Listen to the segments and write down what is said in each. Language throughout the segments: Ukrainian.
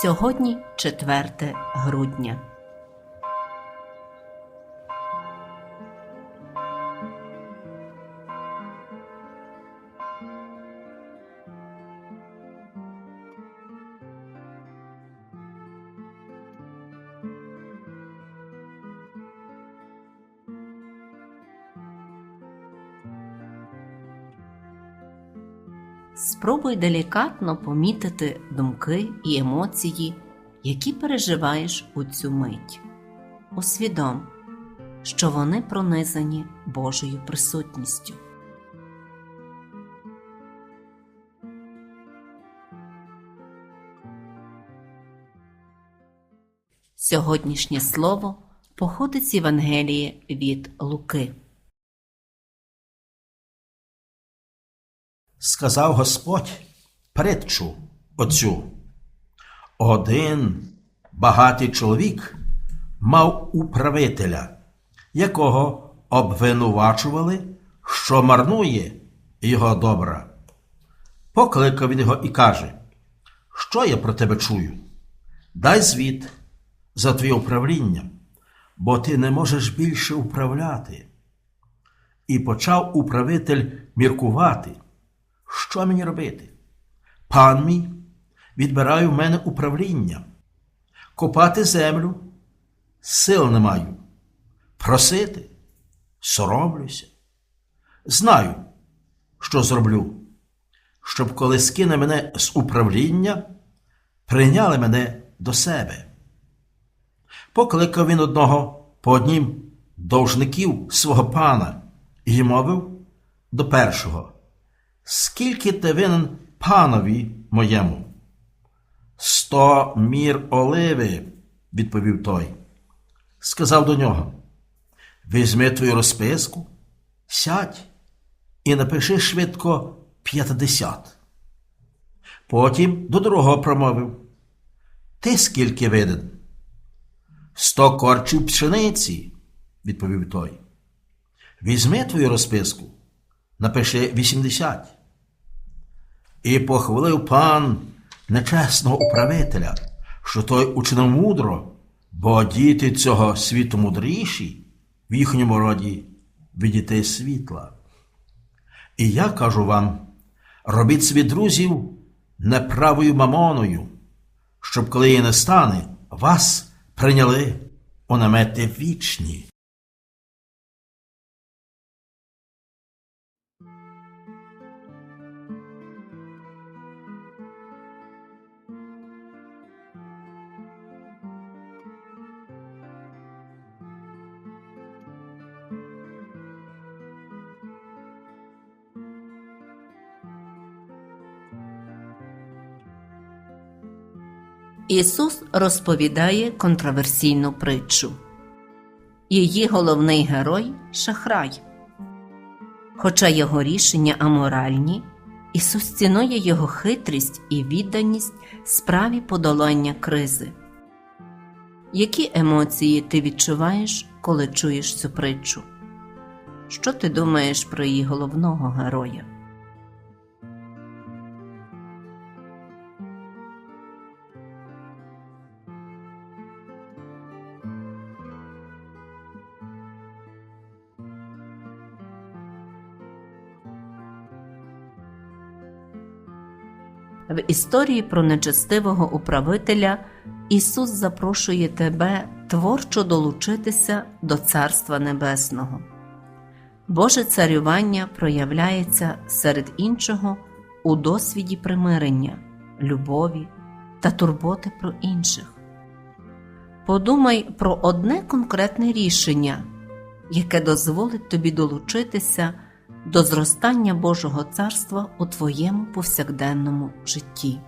Сьогодні 4 грудня. Спробуй делікатно помітити думки і емоції, які переживаєш у цю мить. Усвідом, що вони пронизані Божою присутністю. Сьогоднішнє слово походить з Євангелії від Луки. Сказав Господь притчу оцю. Один багатий чоловік мав управителя, якого обвинувачували, що марнує його добра. Покликав він його і каже, що я про тебе чую? Дай звіт за твоє управління, бо ти не можеш більше управляти. І почав управитель міркувати. Що мені робити? Пан мій відбирає в мене управління, копати землю сил не маю, просити соромлюся. Знаю, що зроблю, щоб коли скине мене з управління, прийняли мене до себе. Покликав він одного по однім довжників свого пана і мовив до першого. Скільки ти винен панові моєму? Сто мір оливи, відповів той. Сказав до нього. Візьми твою розписку, сядь і напиши швидко п'ятдесят. Потім до другого промовив. Ти скільки винен? Сто корчів пшениці, відповів той. Візьми твою розписку напиши 80. І похвалив пан нечесного управителя, що той учинив мудро, бо діти цього світу мудріші в їхньому роді від дітей світла. І я кажу вам: робіть собі друзів неправою мамоною, щоб коли її не стане, вас прийняли у намети вічні. Ісус розповідає контроверсійну притчу. Її головний герой шахрай. Хоча його рішення аморальні, Ісус цінує його хитрість і відданість справі подолання кризи. Які емоції ти відчуваєш, коли чуєш цю притчу? Що ти думаєш про її головного героя? В історії про нечестивого управителя Ісус запрошує тебе творчо долучитися до Царства Небесного. Боже царювання проявляється серед іншого у досвіді примирення, любові та турботи про інших. Подумай про одне конкретне рішення, яке дозволить тобі долучитися до зростання Божого царства у твоєму повсякденному житті.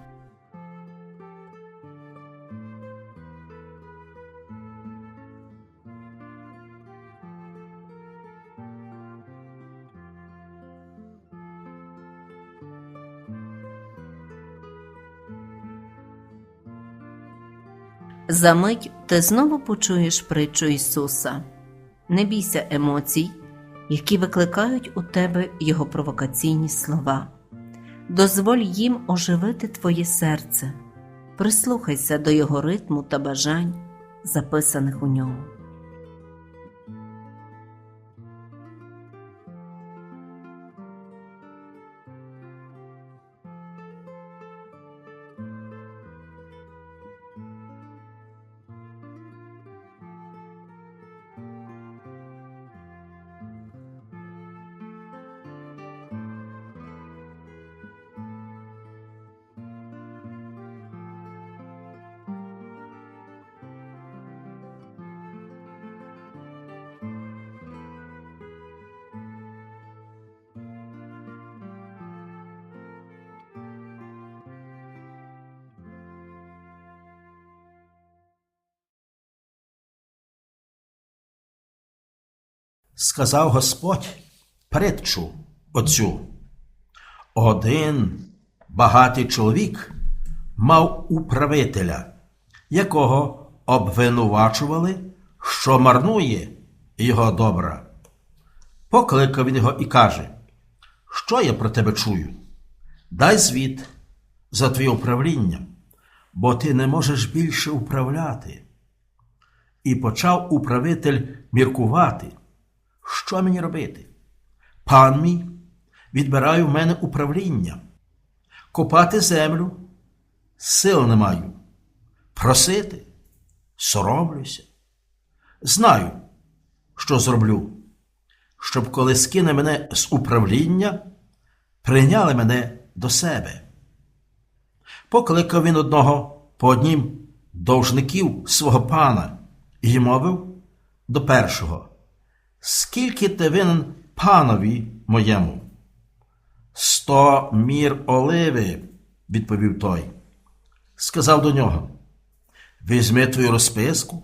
Замить ти знову почуєш притчу Ісуса. Не бійся емоцій, які викликають у тебе Його провокаційні слова. Дозволь їм оживити твоє серце. Прислухайся до його ритму та бажань, записаних у ньому. Сказав Господь притчу оцю. Один багатий чоловік мав управителя, якого обвинувачували, що марнує його добра. Покликав він його і каже: Що я про тебе чую? Дай звіт за твоє управління, бо ти не можеш більше управляти. І почав управитель міркувати. Що мені робити? Пан мій відбирає в мене управління, копати землю сил не маю, просити соромлюся. Знаю, що зроблю, щоб коли скине мене з управління, прийняли мене до себе. Покликав він одного по однім довжників свого пана і мовив до першого скільки ти винен панові моєму? Сто мір оливи, відповів той. Сказав до нього: Візьми твою розписку,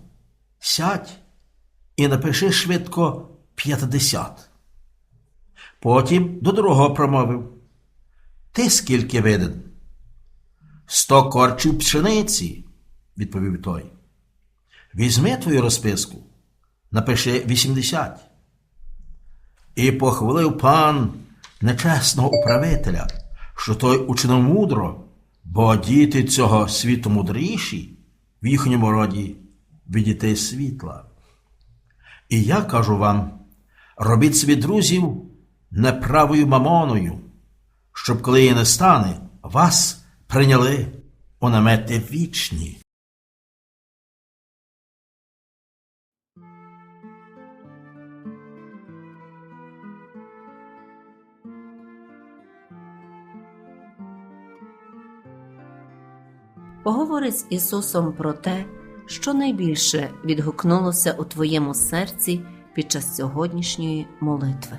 сядь і напиши швидко п'ятдесят. Потім до другого промовив: Ти скільки виден? Сто корчів пшениці, відповів той. Візьми твою розписку, напиши вісімдесят. І похвалив пан нечесного управителя, що той учинив мудро, бо діти цього світу мудріші в їхньому роді від дітей світла. І я кажу вам: робіть собі друзів неправою мамоною, щоб коли її не стане, вас прийняли у намети вічні. Поговори з Ісусом про те, що найбільше відгукнулося у твоєму серці під час сьогоднішньої молитви.